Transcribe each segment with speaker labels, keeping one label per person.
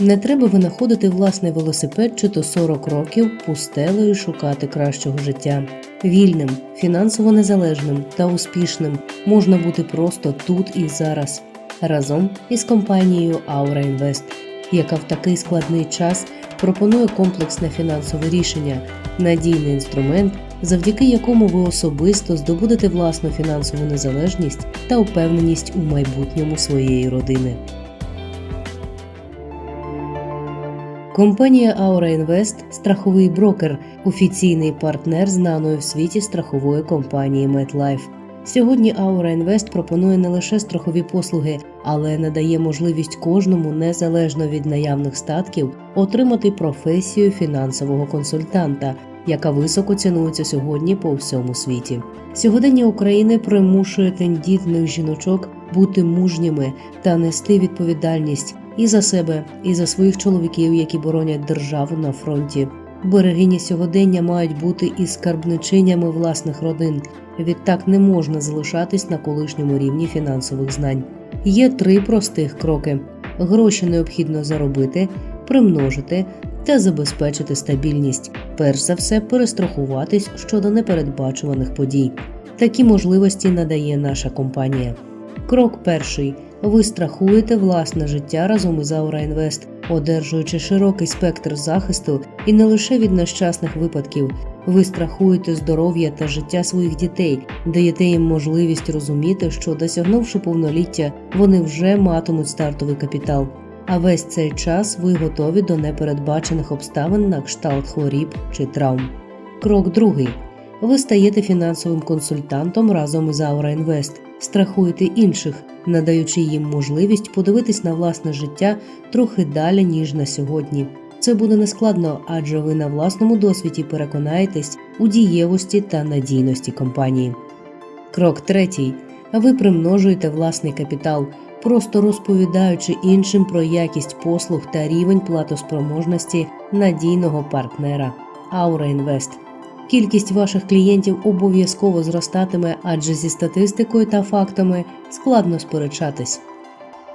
Speaker 1: Не треба винаходити власний велосипед чи то 40 років пустелею шукати кращого життя. Вільним, фінансово незалежним та успішним можна бути просто тут і зараз, разом із компанією Aura Invest, яка в такий складний час пропонує комплексне фінансове рішення, надійний інструмент, завдяки якому ви особисто здобудете власну фінансову незалежність та упевненість у майбутньому своєї родини. Компанія Aura Invest – страховий брокер, офіційний партнер знаної в світі страхової компанії MetLife. Сьогодні Aura Invest пропонує не лише страхові послуги, але надає можливість кожному, незалежно від наявних статків, отримати професію фінансового консультанта, яка високо цінується сьогодні по всьому світі. Сьогодення України примушує тендітних жіночок бути мужніми та нести відповідальність і за себе, і за своїх чоловіків, які боронять державу на фронті. Берегині сьогодення мають бути і скарбничинями власних родин. Відтак не можна залишатись на колишньому рівні фінансових знань. Є три простих кроки: гроші необхідно заробити, примножити та забезпечити стабільність. Перш за все, перестрахуватись щодо непередбачуваних подій. Такі можливості надає наша компанія. Крок перший. Ви страхуєте власне життя разом із Aura Invest, одержуючи широкий спектр захисту і не лише від нещасних випадків. Ви страхуєте здоров'я та життя своїх дітей, даєте їм можливість розуміти, що досягнувши повноліття, вони вже матимуть стартовий капітал. А весь цей час ви готові до непередбачених обставин на кшталт хворіб чи травм. Крок другий. Ви стаєте фінансовим консультантом разом із Aura Invest, страхуєте інших, надаючи їм можливість подивитись на власне життя трохи далі, ніж на сьогодні. Це буде нескладно, адже ви на власному досвіді переконаєтесь у дієвості та надійності компанії. Крок третій. Ви примножуєте власний капітал, просто розповідаючи іншим про якість послуг та рівень платоспроможності надійного партнера Aura Invest. Кількість ваших клієнтів обов'язково зростатиме, адже зі статистикою та фактами складно сперечатись.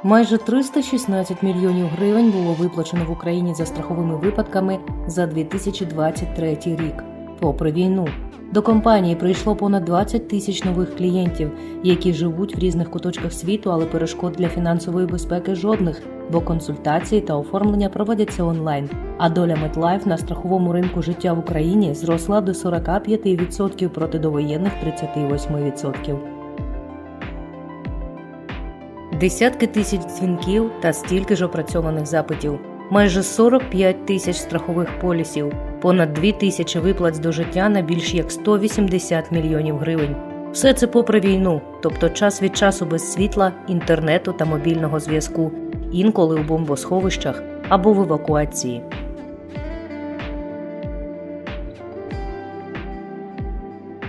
Speaker 1: Майже 316 мільйонів гривень було виплачено в Україні за страховими випадками за 2023 рік. Попри війну, до компанії прийшло понад 20 тисяч нових клієнтів, які живуть в різних куточках світу, але перешкод для фінансової безпеки жодних, бо консультації та оформлення проводяться онлайн. А доля MetLife на страховому ринку життя в Україні зросла до 45% проти довоєнних 38%. Десятки тисяч дзвінків та стільки ж опрацьованих запитів, майже 45 тисяч страхових полісів, понад 2 тисячі виплат до життя на більш як 180 мільйонів гривень. Все це попри війну, тобто час від часу без світла, інтернету та мобільного зв'язку, інколи у бомбосховищах або в евакуації.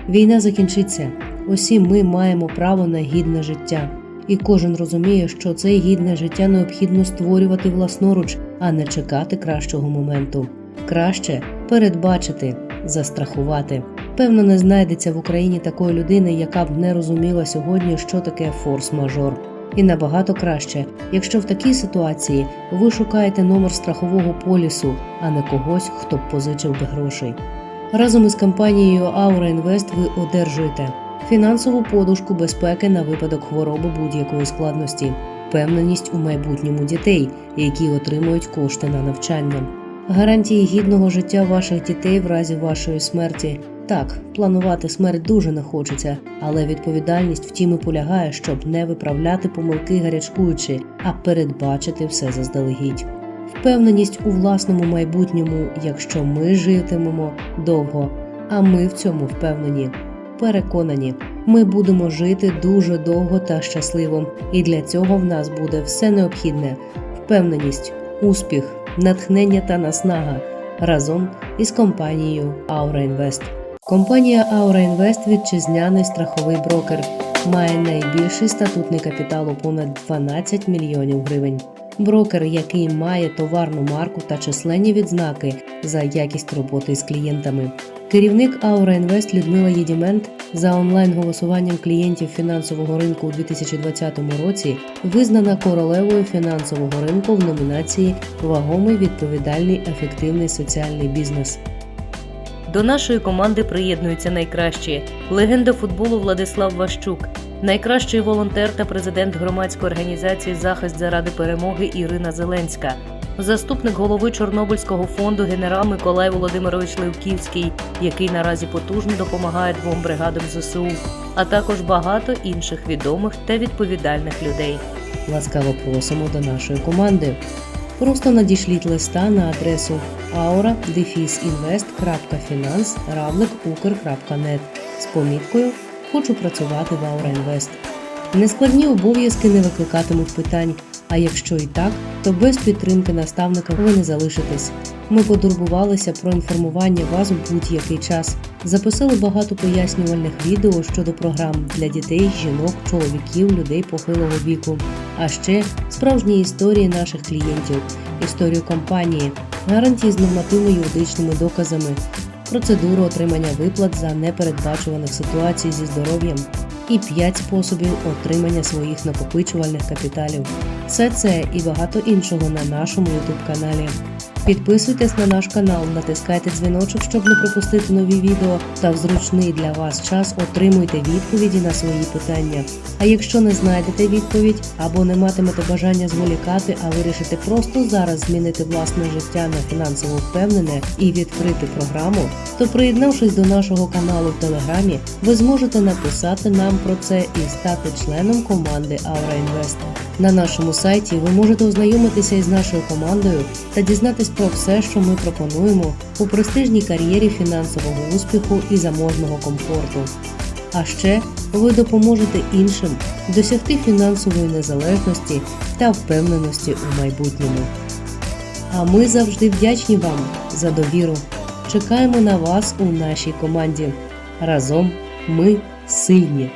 Speaker 1: Війна закінчиться. Усі ми маємо право на гідне життя. І кожен розуміє, що це гідне життя необхідно створювати власноруч, а не чекати кращого моменту. Краще передбачити, застрахувати. Певно, не знайдеться в Україні такої людини, яка б не розуміла сьогодні, що таке форс-мажор. І набагато краще, якщо в такій ситуації ви шукаєте номер страхового полісу, а не когось, хто б позичив би грошей. Разом із компанією Aura Invest ви одержуєте фінансову подушку безпеки на випадок хвороби будь-якої складності, впевненість у майбутньому дітей, які отримують кошти на навчання, гарантії гідного життя ваших дітей в разі вашої смерті. Так, планувати смерть дуже не хочеться, але відповідальність в тім і полягає, щоб не виправляти помилки гарячкуючи, а передбачити все заздалегідь. Впевненість у власному майбутньому, якщо ми житимемо довго, а ми в цьому впевнені. Переконані, ми будемо жити дуже довго та щасливо, і для цього в нас буде все необхідне: впевненість, успіх, натхнення та наснага разом із компанією Aura Invest. Компанія Aura Invest – вітчизняний страховий брокер, має найбільший статутний капітал у понад 12 мільйонів гривень. Брокер, який має товарну марку та численні відзнаки за якість роботи з клієнтами. Керівник Аура Інвест Людмила Єдімент за онлайн-голосуванням клієнтів фінансового ринку у 2020 році визнана королевою фінансового ринку в номінації Вагомий відповідальний ефективний соціальний бізнес. До нашої команди приєднуються найкращі легенда футболу Владислав Ващук, найкращий волонтер та президент громадської організації Захист заради перемоги Ірина Зеленська, заступник голови Чорнобильського фонду генерал Миколай Володимирович Левківський, який наразі потужно допомагає двом бригадам ЗСУ, а також багато інших відомих та відповідальних людей. Ласкаво просимо до нашої команди. Просто надішліть листа на адресу aura-invest.finance равлик.ukr.net з поміткою Хочу працювати в Aura Invest. Нескладні обов'язки не викликатимуть питань, а якщо і так, то без підтримки наставника ви не залишитесь. Ми потурбувалися про інформування вас у будь-який час. Записали багато пояснювальних відео щодо програм для дітей, жінок, чоловіків, людей похилого віку. А ще справжні історії наших клієнтів, історію компанії, гарантії з нормативно-юридичними доказами, процедуру отримання виплат за непередбачуваних ситуацій зі здоров'ям і 5 способів отримання своїх накопичувальних капіталів. Все це і багато іншого на нашому YouTube каналі. Підписуйтесь на наш канал, натискайте дзвіночок, щоб не пропустити нові відео, та в зручний для вас час отримуйте відповіді на свої питання. А якщо не знайдете відповідь або не матимете бажання зволікати, а вирішите просто зараз змінити власне життя на фінансово впевнене і відкрити програму, то приєднавшись до нашого каналу в Телеграмі, ви зможете написати нам про це і стати членом команди Aura Invest. На нашому сайті ви можете ознайомитися із нашою командою та дізнатись про все, що ми пропонуємо у престижній кар'єрі фінансового успіху і заможного комфорту. А ще ви допоможете іншим досягти фінансової незалежності та впевненості у майбутньому. А ми завжди вдячні вам за довіру. Чекаємо на вас у нашій команді. Разом ми сильні.